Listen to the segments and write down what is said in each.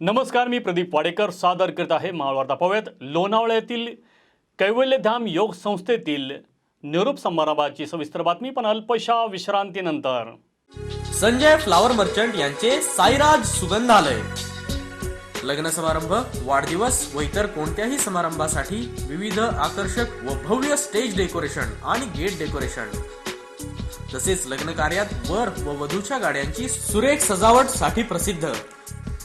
नमस्कार मी प्रदीप वाडेकर. सादर करत आहे महावार्ता पाहूयात लोणावळ्यातील कैवल्यधाम योग संस्थेतील निरोप समारंभाची सविस्तर बातमी पण अल्पशा विश्रांतीनंतर. संजय फ्लावर मर्चंट यांचे साईराज सुगंधालय. लग्न समारंभ वाढदिवस व इतर कोणत्याही समारंभासाठी विविध आकर्षक व भव्य स्टेज डेकोरेशन आणि गेट डेकोरेशन. तसेच लग्न कार्यात वर व वधूच्या गाड्यांची सुरेख सजावटसाठी प्रसिद्ध.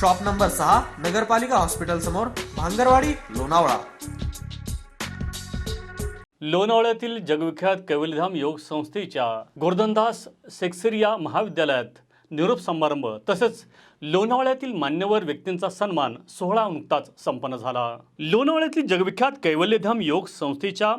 शॉप नंबर सहा नगरपालिका हॉस्पिटल समोर भांगरवाडी लोणावळा. लोणावळ्यातील जगविख्यात कैवल्यधाम योग संस्थेच्या गोर्धनदास सेक्सेरिया महाविद्यालयात निरोप समारंभ तसेच लोणावळ्यातील मान्यवर व्यक्तींचा सन्मान सोहळा नुकताच संपन्न झाला. लोणावळ्यातील जगविख्यात कैवल्यधाम योग संस्थेच्या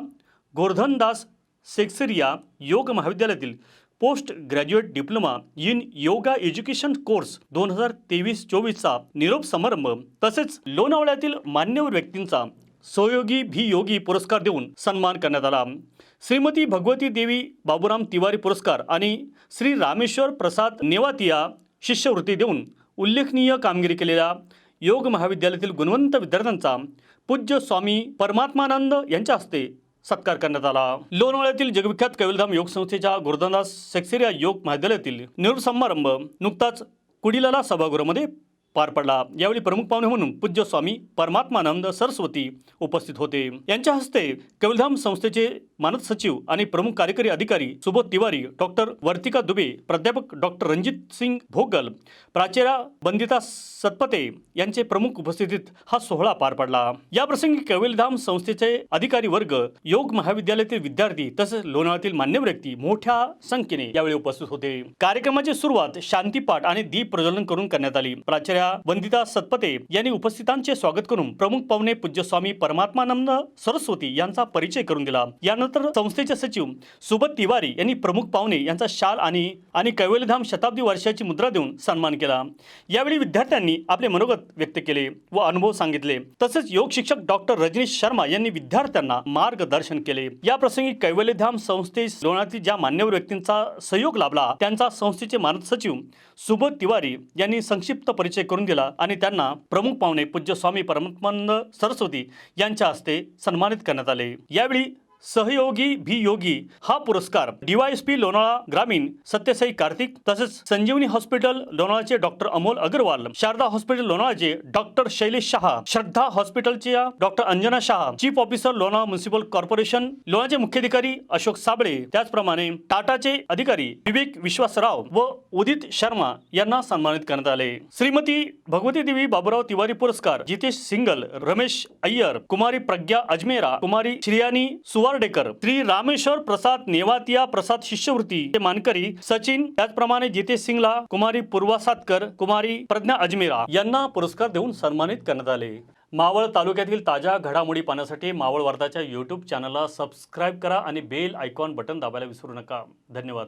गोर्धनदास सेक्सेरिया योग महाविद्यालयातील post graduate diploma in yoga education course दोन हजार तेवीस चोवीसचा निरोप समारंभ तसेच लोणावळ्यातील मान्यवर व्यक्तींचा सहयोगी भी योगी पुरस्कार देऊन सन्मान करण्यात आला. श्रीमती भगवती देवी बाबुराम तिवारी पुरस्कार आणि श्री रामेश्वर प्रसाद नेवातिया शिष्यवृत्ती देऊन उल्लेखनीय कामगिरी केलेल्या योग महाविद्यालयातील गुणवंत विद्यार्थ्यांचा पूज्य स्वामी परमात्मानंद यांच्या हस्ते सत्कार करण्यात आला. लोणावळ्यातील जगविख्यात कविलधाम योग संस्थेच्या गुरुदास सेक्सेरिया योग महाविद्यालयातील निरुप समारंभ नुकताच कुडिलाला सभागृहामध्ये पार पडला. यावेळी प्रमुख पाहुणे म्हणून पूज्य स्वामी परमात्मानंद सरस्वती उपस्थित होते. यांच्या हस्ते कविधाम संस्थेचे मानद सचिव आणि प्रमुख कार्यकारी अधिकारी सुबोध तिवारी डॉक्टर वर्तिका दुबे प्राध्यापक डॉक्टर रणजित सिंग भोगल प्राचेरा बंदिता सतपते यांचे प्रमुख उपस्थितीत हा सोहळा पार पडला. या प्रसंगी कविलधाम संस्थेचे अधिकारी वर्ग योग महाविद्यालयातील विद्यार्थी तसेच लोणावळ्यातील मान्यवर व्यक्ती मोठ्या संख्येने यावेळी उपस्थित होते. कार्यक्रमाची सुरुवात शांतीपाठ आणि दीप प्रज्वलन करून करण्यात आली. प्राचार्या वंदिता सतपते यांनी उपस्थितांचे स्वागत करून प्रमुख पाहुणे पूज्य स्वामी परमात्मानंद सरस्वती यांचा परिचय करून दिला. यानंतर संस्थेचे सचिव सुबत तिवारी यांनी प्रमुख पाहुणे यांचा शाल आणि आणि कैवलधाम शताब्दी वर्षाची मुद्रा देऊन सन्मान केला. यावेळी विद्यार्थ्यांनी आपले मनोगत व्यक्त केले व अनुभव सांगितले. तसेच योग शिक्षक डॉक्टर रजनीश शर्मा यांनी विद्यार्थ्यांना मार्गदर्शन केले. या प्रसंगी कैवल्यधाम संस्थेस लोणातील ज्या मान्यवर व्यक्तींचा सहयोग लाभला त्यांचा संस्थेचे मानद सचिव सुबोध तिवारी यांनी संक्षिप्त परिचय करून करून दिला आणि त्यांना प्रमुख पाहुणे पूज्य स्वामी परमात्मानंद सरस्वती यांच्या हस्ते सन्मानित करण्यात आले. यावेळी सहयोगी भी योगी हा पुरस्कार डीवायएसपी लोणाळा ग्रामीण सत्यसाई कार्तिक तसेच संजीवनी हॉस्पिटल लोणाळाचे डॉक्टर अमोल अग्रवाल शारदा हॉस्पिटल लोणाळाचे डॉक्टर शैलेश शहा श्रद्धा हॉस्पिटलचे doctor Anjana Shah chief officer Lonavala municipal corporation लोणाचे मुख्याधिकारी अशोक साबळे त्याचप्रमाणे टाटाचे अधिकारी विवेक विश्वासराव व उदित शर्मा यांना सन्मानित करण्यात आले. श्रीमती भगवती देवी बाबूराव तिवारी पुरस्कार जितेश सिंगल रमेश अय्यर कुमारी प्रज्ञा अजमेरा कुमारी श्रियानी सुवारडेकर श्री रामेश्वर प्रसाद नेवातिया प्रसाद शिष्यवृत्ती हे मानकरी सचिन त्याचप्रमाणे जितेश सिंगला कुमारी पूर्वा सातकर कुमारी प्रज्ञा अजमेरा यांना पुरस्कार देऊन सन्मानित करण्यात आले. मावळ तालुक्यातील ताज्या घडामोडी पाहण्यासाठी मावळ वार्ताच्या यूट्यूब चॅनलला सबस्क्राईब करा आणि बेल आयकॉन बटन दाबायला विसरू नका. धन्यवाद.